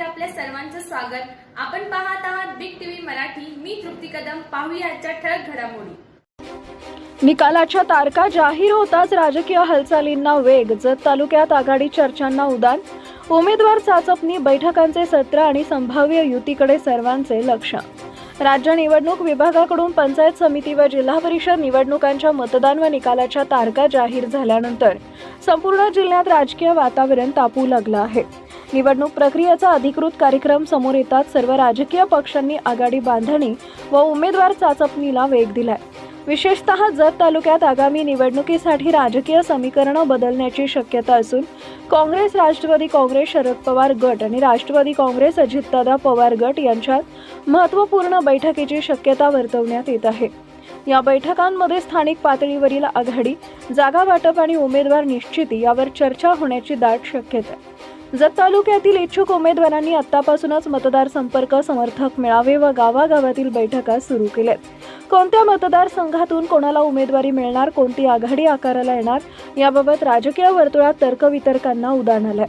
मध्ये आपल्या सर्वांचं स्वागत. आपण पाहत आहात बिग टीव्ही मराठी. मी तृप्ती कदम. पाहूया आजच्या ठळक घडामोडी. निकालाच्या तारखा जाहीर होताच राजकीय हालचालींना वेग जत तालुक्यात आघाडी चर्चांना उदान. उमेदवार चाचपणी बैठकांचे सत्र आणि संभाव्य युतीकडे सर्वांचे लक्ष. राज्य निवडणूक विभागाकडून पंचायत समिती व जिल्हा परिषद निवडणुकांच्या मतदान व निकालाच्या तारखा जाहीर झाल्यानंतर संपूर्ण जिल्ह्यात राजकीय वातावरण तापू लागलं आहे. निवडणूक प्रक्रियेचा अधिकृत कार्यक्रम समोर येतात सर्व राजकीय पक्षांनी आघाडी बांधणी व उमेदवार चाचपणीला वेग दिलाय. विशेषतः जत तालुक्यात आगामी निवडणुकीसाठी राजकीय समीकरणं बदलण्याची शक्यता असून काँग्रेस राष्ट्रवादी काँग्रेस शरद पवार गट आणि राष्ट्रवादी काँग्रेस अजितदादा पवार गट यांच्यात महत्त्वपूर्ण बैठकीची शक्यता वर्तवण्यात येत आहे. या बैठकांमध्ये स्थानिक पातळीवरील आघाडी जागा वाटप आणि उमेदवार निश्चिती यावर चर्चा होण्याची दाट शक्यता आहे. जत तालुक्यातील इच्छुक उमेदवारांनी आतापासूनच मतदार संपर्क समर्थक मेळावे व गावागावातील बैठका सुरू केल्यात कोणत्या मतदारसंघातून कोणाला उमेदवारी मिळणार कोणती आघाडी आकाराला येणार याबाबत राजकीय वर्तुळात तर्कवितर्कांना उदाहरण आलंय.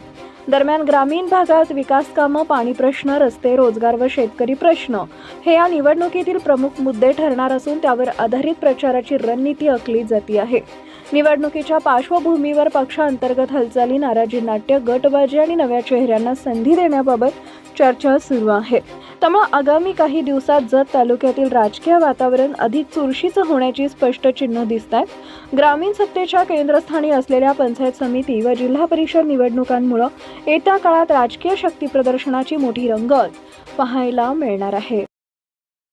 दरम्यान ग्रामीण भागात विकास कामं पाणी प्रश्न रस्ते रोजगार व शेतकरी प्रश्न हे या निवडणुकीतील प्रमुख मुद्दे ठरणार असून त्यावर आधारित प्रचाराची रणनीती आखली जाती आहे. निवडणुकीच्या पार्श्वभूमीवर पक्षांतर्गत हालचाली नाराजी नाट्य गटबाजी आणि नव्या चेहऱ्यांना संधी देण्याबाबत चर्चा सुरू आहे. त्यामुळे आगामी काही दिवसात जत तालुक्यातील राजकीय वातावरण अधिक चुरशीचं होण्याची स्पष्ट चिन्ह दिसत आहेत. ग्रामीण सत्तेच्या केंद्रस्थानी असलेल्या पंचायत समिती व जिल्हा परिषद निवडणुकांमुळे येत्या काळात राजकीय शक्ती प्रदर्शनाची मोठी रंगत पाहायला मिळणार आहे.